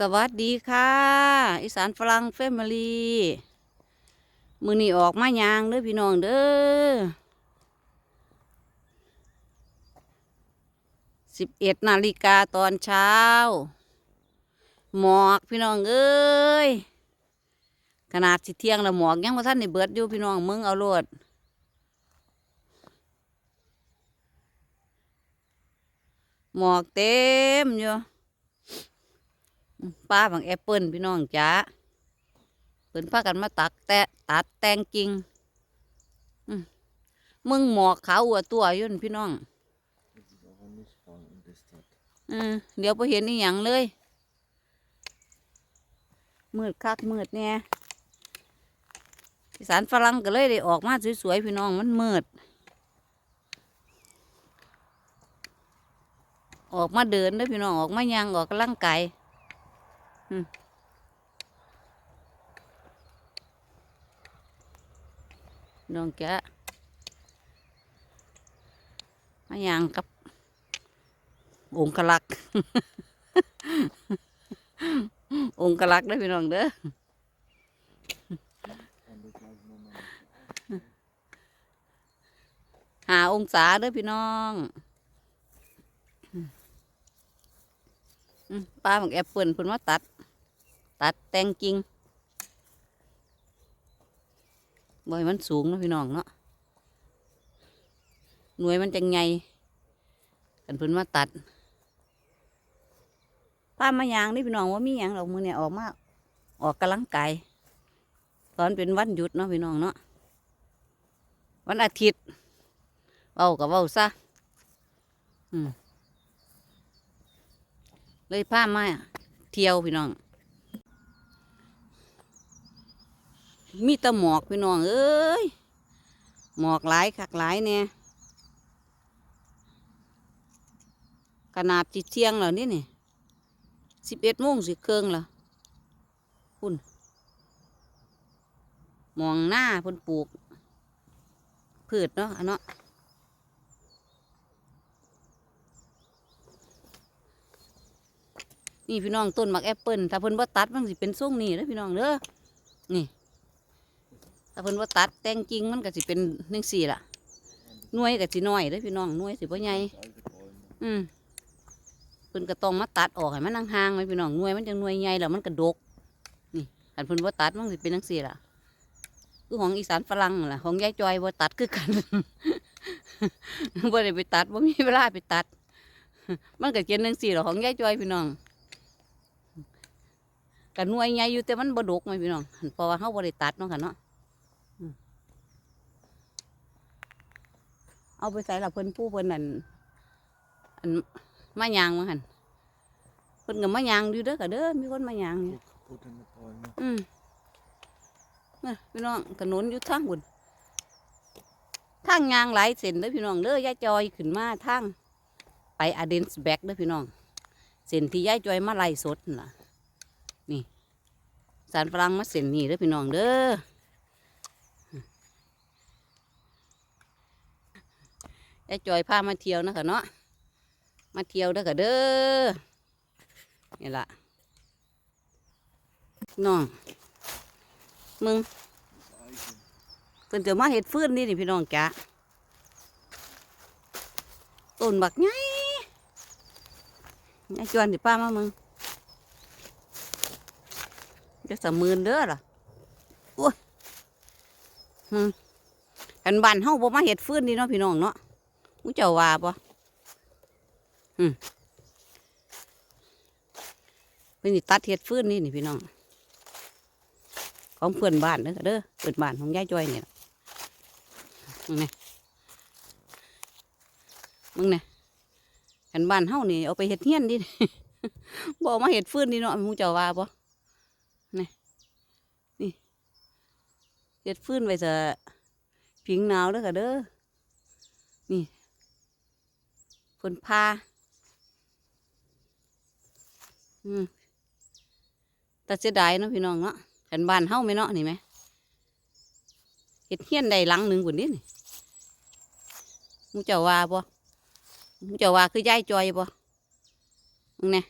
สวัสดีค่ะ อีสานฝรั่งแฟมิลี่มือนี้ออกมายางเด้อพี่น้องเด้อสิบเอ็ดนาฬิกาตอนเช้า หมอกพี่น้องเอ้ยขนาดสิเที่ยงแล้วหมอกยังมาท่านในเบิดอยู่พี่น้องมึงเอาโลดหมอกเต็มอยู่ ป้าบางแอปเปิลพี่น้องจ้าเพิ่นพากันมาตักแตะตัดแตงจริงมึงหมอกขาวอัวตัวยุ่นพี่น้องเดี๋ยวไปเห็นนี่อหย่างเลย มืดคักมืดเนี่ยสานฝรั่งก็เลยได้ออกมาสวยๆพี่น้องมันมืด ออกมาเดินด้อพี่น้องออกมาย่างออกกำลังกาย น้องแกะมาย่างกับ องค์ลักษ์องคลักษ์ได้พี่น้องเด้อหาองศาเด้อพี่น้องป้าของแอปเปิลเพิ่นมาตัด ตัดแต่งกิ่งบ่ให้มันสูงเนาะพี่น้องเนาะหน่วยมันจังไงกันเพิ่นมาตัดป้ามายางนี่พี่น้องว่ามีหยังดอกมือเนี่ยออกมาออกกำลังกายตอนเป็นวันหยุดเนาะพี่น้องเนาะวันอาทิตย์เว้ากับเว้าซะอืมเลยพามาเที่ยวพี่น้อง มีแตะหมอกพี่น้องเอ้ยหมอกหลายคักหลายเนี่ยขนาดจิเที่ยงแล้วนี่นี่สิบเอ็ดโมงสิเครื่องล้วคุณมองหน้าพิ่นปลูกพืชเนาะอันเนาะนี่พี่น้องต้นหมักแอปเปิลถ้าเพิ่นว่าตัดมันสิเป็นทรงนี่เด้อพี่น้องเด้อนี่ ถ้าเพิ่นว่าตัดแต่งกิ่งมันก็สิเป็นนึ่งสี่ล่ะหน่วยก็สิน้อยเด้อพี่น้องหน่วยสิบ่ใหญ่ alte Bäume. อืมเพิ่นก็ต้องมาตัดออกให้มันห่างๆไว้พี่น้องหน่วยมันจังหน่วยใหญ่แล้วมันก็ดก นี่คันเพิ่นว่าตัดมันสิเป็นจังซี่ล่ะคือของอีสานฝรั่งนั่นล่ะของยายจอยบ่ตัดคือกันบ่ได้ไปตัดบ่มีเวลาไปตัด มันก็เจ็นจังซี่ล่ะของยายจอยพี่น้องก็หน่วยใหญ่อยู่แต่มันบ่ดกไงพี่น้องเพราะว่าเฮาบ่ได้ตัดเนาะค่ะเนาะอืม เอาไปใส่ละเพิ่นผู้เพิ่นนั่นอันมายางมาหั่นเพิ่นก็มายางอยู่เด้อก็เด้อมีคนมายางอยู่ Guck, kaputte Bäume. อืมน่ะพี่น้องถนนอยู่ทางบนทางยางหลายเส้นเด้อพี่น้องเด้อยายจอยขึ้นมาทางไปอเดนส์แบกเด้อพี่น้องเส้นที่ยายจอยมาไล่สดนั่นล่ะ นี่ สารฝรั่งมาเส้นนี้เด้อพี่น้องเด้อ ยายจอยพามาเที่ยวนะคะเนาะมาเที่ยวเด้อค่ะเด้อนี่ล่ะน้องมึง Eiche. เพิ่นจะมาเห็ดฟื้นนี่นี่พี่น้องจ้ะต้นบักไงไอ้จวนสิป้ามามึงจะสมื่นเด้อล่ะโอ้ยมึงกันบ้านเฮาบ่มาเห็ดฟื้นนี่เนาะพี่น้องเนาะ มูเจ้าว่าบ่อืมเพิ่นตัดเห็ดฟื้นนี่นี่พี่น้อง ของเพื่อนบ้านเด้อเด้อเพื่อนบ้านของยายจ้อยนี่ล่ะมึงเนี่ยมึงเนี่ยเห็นบ้านเฮานี่เอาไปเห็ดเฮียนดิบอามาเห็ดฟื้นดิเนาะหมูเจ้าว่าบ่นี่นี่เห็ดฟื้นไว้จะผิงหนาวเด้อค่ะเด้อนี่ คนพาอืมแต่เสียดายเนาะพี่น้องเนาะกันบ้านเฮาไหมเนาะนี่ไหมเห็ดเฮี้ยนใดหลังหนึ่งบนนี้นี่มูเจ้าว่าบ่มูเจ้าว่าคือยายจอยบ่มึงเนี่ย